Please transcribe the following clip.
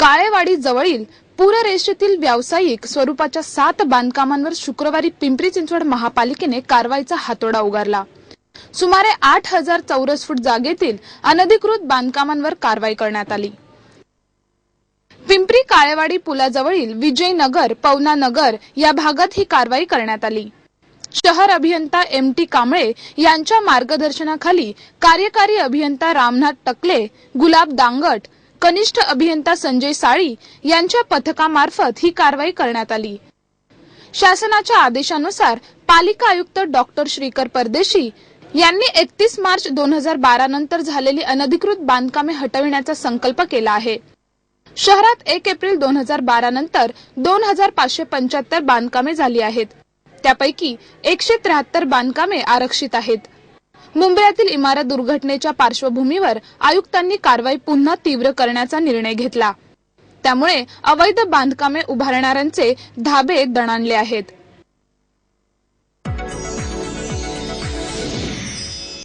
काळेवाडी जवळील पूररेषेतील व्यावसायिक स्वरूपाच्या सात बांधकामांवर शुक्रवारी पिंपरी चिंचवड महापालिकेने कारवाईचा हातोडा उगारला. सुमारे आठ हजार चौरस फूट जागेतील अनधिकृत बांधकामांवर कारवाई करण्यात आली. पिंपरी काळेवाडी पुलाजवळील विजयनगर पवना नगर या भागात ही कारवाई करण्यात आली. शहर अभियंता एम टी कांबळे यांच्या मार्गदर्शनाखाली कार्यकारी अभियंता रामनाथ टकले गुलाब दांगट कनिष्ठ अभियंता संजय साळी यांच्या पथकामार्फत ही कारवाई करण्यात आली. शासनाच्या आदेशानुसार पालिका आयुक्त डॉक्टर श्रीकर परदेशी यांनी एकतीस मार्च दोन हजार बारा नंतर झालेली अनधिकृत बांधकामे हटविण्याचा संकल्प केला आहे. शहरात एक एप्रिल दोन हजार बारा नंतर दोन हजार पाचशे पंच्याहत्तर बांधकामे झाली आहेत. त्यापैकी एकशे त्र्याहत्तर बांधकामे आरक्षित आहेत. मुंबईतील इमारत दुर्घटनेच्या पार्श्वभूमीवर आयुक्तांनी कारवाई पुन्हा तीव्र करण्याचा निर्णय घेतला. त्यामुळे अवैध बांधकामे उभारणाऱ्यांचे धाबे दणाणले आहेत.